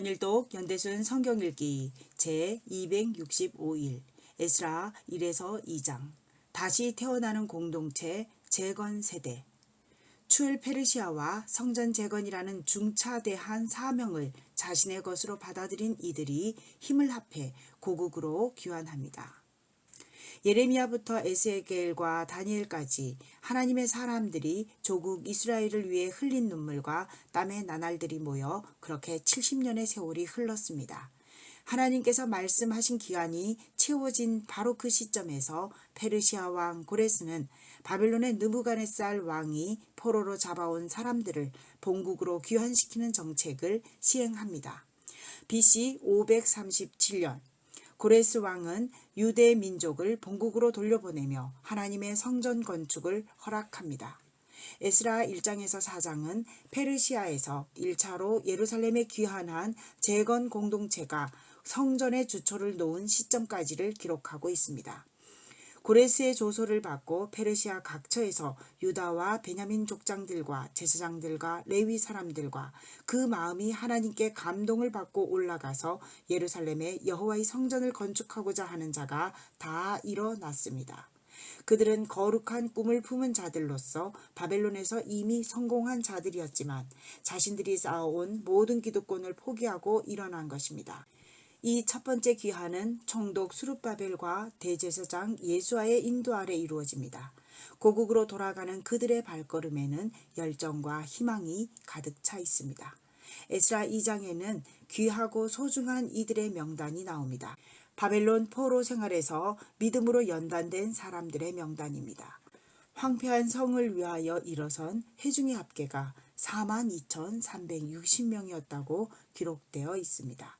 1년 1독 연대순 성경읽기 제 265일 에스라 1에서 2장 다시 태어나는 공동체 재건 세대 추엘 페르시아와 성전 재건이라는 중차대한 사명을 자신의 것으로 받아들인 이들이 힘을 합해 고국으로 귀환합니다. 예레미야부터 에스겔과 다니엘까지 하나님의 사람들이 조국 이스라엘을 위해 흘린 눈물과 땀의 나날들이 모여 그렇게 70년의 세월이 흘렀습니다. 하나님께서 말씀하신 기간이 채워진 바로 그 시점에서 페르시아 왕 고레스는 바벨론의 느부갓네살 왕이 포로로 잡아온 사람들을 본국으로 귀환시키는 정책을 시행합니다. BC 537년 고레스 왕은 유대 민족을 본국으로 돌려보내며 하나님의 성전 건축을 허락합니다. 에스라 1장에서 4장은 페르시아에서 1차로 예루살렘에 귀환한 재건 공동체가 성전의 주초를 놓은 시점까지를 기록하고 있습니다. 고레스의 조소를 받고 페르시아 각처에서 유다와 베냐민 족장들과 제사장들과 레위 사람들과 그 마음이 하나님께 감동을 받고 올라가서 예루살렘에 여호와의 성전을 건축하고자 하는 자가 다 일어났습니다. 그들은 거룩한 꿈을 품은 자들로서 바벨론에서 이미 성공한 자들이었지만 자신들이 쌓아온 모든 기득권을 포기하고 일어난 것입니다. 이 첫 번째 귀환은 총독 수룹바벨과 대제사장 예수아의 인도 아래 이루어집니다. 고국으로 돌아가는 그들의 발걸음에는 열정과 희망이 가득 차 있습니다. 에스라 2장에는 귀하고 소중한 이들의 명단이 나옵니다. 바벨론 포로 생활에서 믿음으로 연단된 사람들의 명단입니다. 황폐한 성을 위하여 일어선 회중의 합계가 42,360명이었다고 기록되어 있습니다.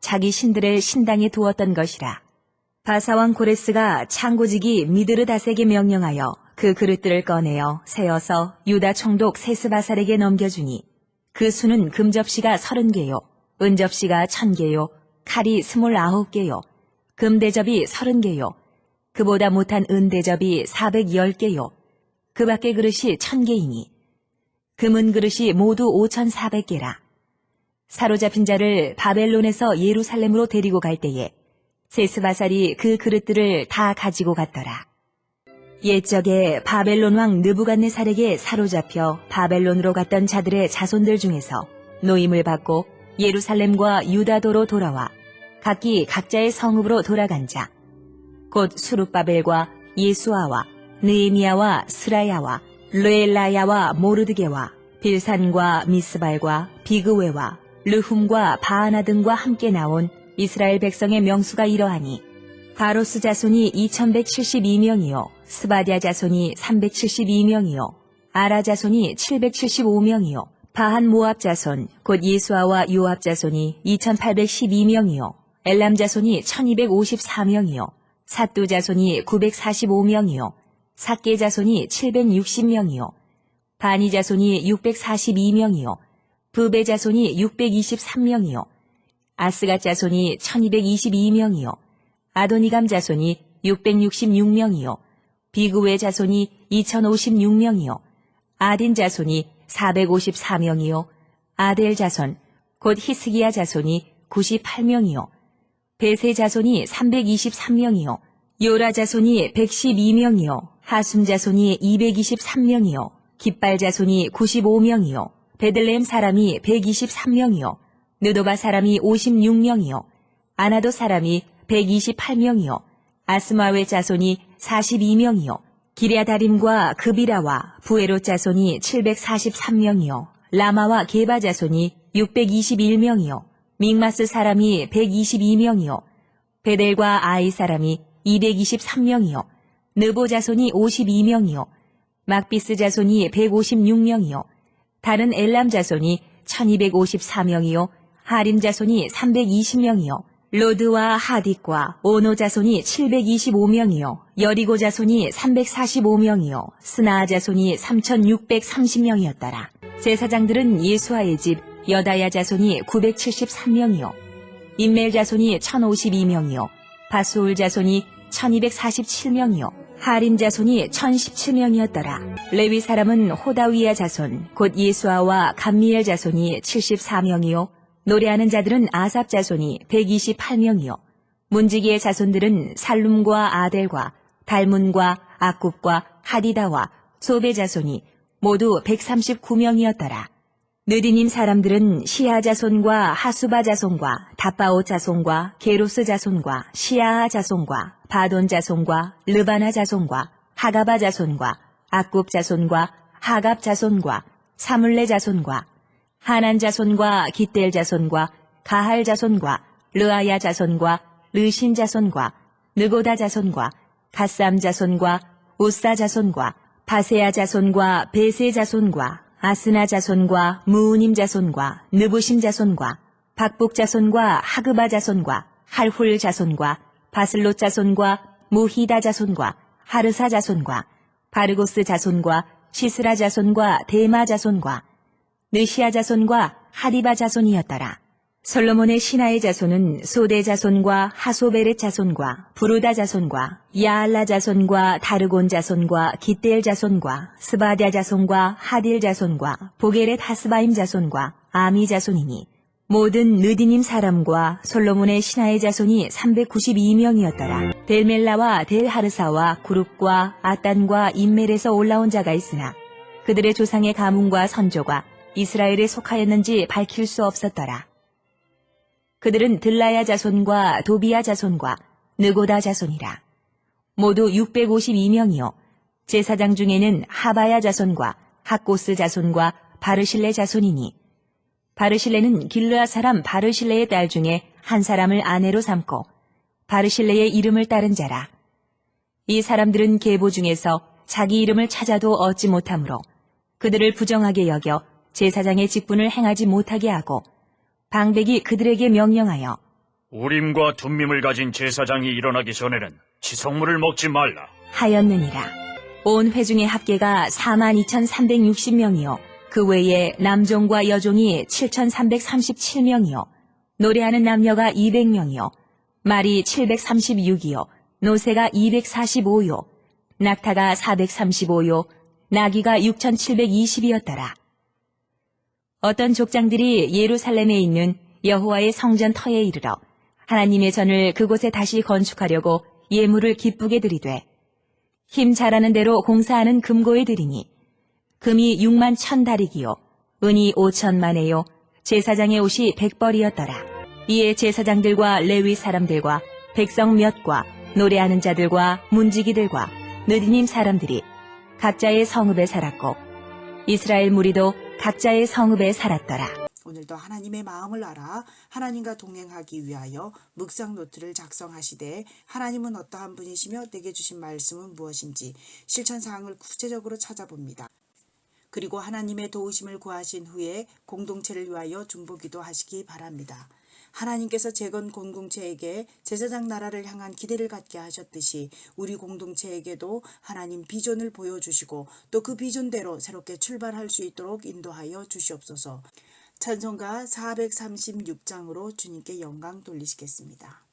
자기 신들을 신당에 두었던 것이라. 바사왕 고레스가 창고지기 미드르다색에 명령하여 그 그릇들을 꺼내어 세어서 유다 총독 세스바살에게 넘겨주니 그 수는 금접시가 서른 개요, 은접시가 천 개요, 칼이 스물아홉 개요, 금대접이 서른 개요, 그보다 못한 은대접이 사백열 개요, 그 밖의 그릇이 천 개이니 금은 그릇이 모두 오천사백 개라. 사로잡힌 자를 바벨론에서 예루살렘으로 데리고 갈 때에 세스바살이 그 그릇들을 다 가지고 갔더라. 옛적에 바벨론 왕 느부갓네살에게 사로잡혀 바벨론으로 갔던 자들의 자손들 중에서 노임을 받고 예루살렘과 유다도로 돌아와 각기 각자의 성읍으로 돌아간 자, 곧 수룹바벨과 예수아와 느에미야와 스라야와 르엘라야와 모르드게와 빌산과 미스발과 비그웨와 르훔과 바하나 등과 함께 나온 이스라엘 백성의 명수가 이러하니 바로스 자손이 2172명이요 스바디아 자손이 372명이요 아라 자손이 775명이요 바한 모압 자손 곧 예수아와 요압 자손이 2812명이요 엘람 자손이 1254명이요 사뚜 자손이 945명이요 사케 자손이 760명이요 바니 자손이 642명이요 부베 자손이 623명이요 아스가 자손이 1222명이요. 아도니감 자손이 666명이요. 비구의 자손이 2056명이요. 아딘 자손이 454명이요. 아델 자손, 곧 히스기야 자손이 98명이요. 베세 자손이 323명이요. 요라 자손이 112명이요. 하숨 자손이 223명이요. 깃발 자손이 95명이요. 베들레헴 사람이 123명이요. 느도바 사람이 56명이요. 아나도 사람이 128명이요. 아스마웨 자손이 42명이요. 기랴다림과 그비라와 부에로 자손이 743명이요. 라마와 게바 자손이 621명이요. 믹마스 사람이 122명이요. 베델과 아이 사람이 223명이요. 느보 자손이 52명이요. 막비스 자손이 156명이요. 다른 엘람 자손이 1254명이요. 하림 자손이 320명이요. 로드와 하딕과 오노 자손이 725명이요. 여리고 자손이 345명이요. 스나 자손이 3630명이었더라. 제사장들은 예수아의 집 여다야 자손이 973명이요. 인멜 자손이 1052명이요. 바수울 자손이 1247명이요. 하림 자손이 1017명이었더라. 레위 사람은 호다위야 자손, 곧 예수아와 감미엘 자손이 74명이요. 노래하는 자들은 아삽 자손이 128명이요. 문지기의 자손들은 살룸과 아델과 달문과 아굽과 하디다와 소베 자손이 모두 139명이었더라. 느디님 사람들은 시아 자손과 하수바 자손과 다바오 자손과 게로스 자손과 시아하 자손과 바돈 자손과 르바나 자손과 하가바 자손과 아굽 자손과 하갑 자손과 사물레 자손과 하난 자손과 기델 자손과 가할 자손과 르아야 자손과 르신 자손과 느고다 자손과 가쌈 자손과 우사 자손과 바세아 자손과 베세 자손과 아스나 자손과 무우님 자손과 느부심 자손과 박복 자손과 하그바 자손과 할훌 자손과 바슬롯 자손과 무히다 자손과 하르사 자손과 바르고스 자손과 시스라 자손과 데마 자손과 느시아 자손과 하디바 자손이었더라. 솔로몬의 신하의 자손은 소대 자손과 하소베렛 자손과 부르다 자손과 야알라 자손과 다르곤 자손과 기델 자손과 스바랴 자손과 하딜 자손과 보게렛 하스바임 자손과 아미 자손이니 모든 느디님 사람과 솔로몬의 신하의 자손이 392명이었더라. 델멜라와 델하르사와 구룹과 아딴과 인멜에서 올라온 자가 있으나 그들의 조상의 가문과 선조가 이스라엘에 속하였는지 밝힐 수 없었더라. 그들은 들라야 자손과 도비야 자손과 느고다 자손이라. 모두 652명이요. 제사장 중에는 하바야 자손과 학고스 자손과 바르실레 자손이니 바르실레는 길르아 사람 바르실레의 딸 중에 한 사람을 아내로 삼고 바르실레의 이름을 따른 자라. 이 사람들은 계보 중에서 자기 이름을 찾아도 얻지 못하므로 그들을 부정하게 여겨 제사장의 직분을 행하지 못하게 하고 방백이 그들에게 명령하여 우림과 둠밈을 가진 제사장이 일어나기 전에는 지성물을 먹지 말라. 하였느니라. 온 회중의 합계가 42,360명이요. 그 외에 남종과 여종이 7,337명이요. 노래하는 남녀가 200명이요. 말이 736이요. 노새가 245요. 낙타가 435요. 나귀가 6,720이었더라. 어떤 족장들이 예루살렘에 있는 여호와의 성전 터에 이르러 하나님의 전을 그곳에 다시 건축하려고 예물을 기쁘게 드리되 힘 잘하는 대로 공사하는 금고에 드리니 금이 6만 천 다리기요 은이 5천만에요. 제사장의 옷이 백벌이었더라. 이에 제사장들과 레위 사람들과 백성 몇과 노래하는 자들과 문지기들과 느디님 사람들이 각자의 성읍에 살았고 이스라엘 무리도 각자의 성읍에 살았더라. 오늘도 하나님의 마음을 알아 하나님과 동행하기 위하여 묵상 노트를 작성하시되 하나님은 어떠한 분이시며 내게 주신 말씀은 무엇인지 실천 사항을 구체적으로 찾아봅니다. 그리고 하나님의 도우심을 구하신 후에 공동체를 위하여 중보기도 하시기 바랍니다. 하나님께서 재건 공동체에게 제사장 나라를 향한 기대를 갖게 하셨듯이 우리 공동체에게도 하나님 비전을 보여주시고 또 그 비전대로 새롭게 출발할 수 있도록 인도하여 주시옵소서. 찬송가 436장으로 주님께 영광 돌리시겠습니다.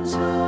words.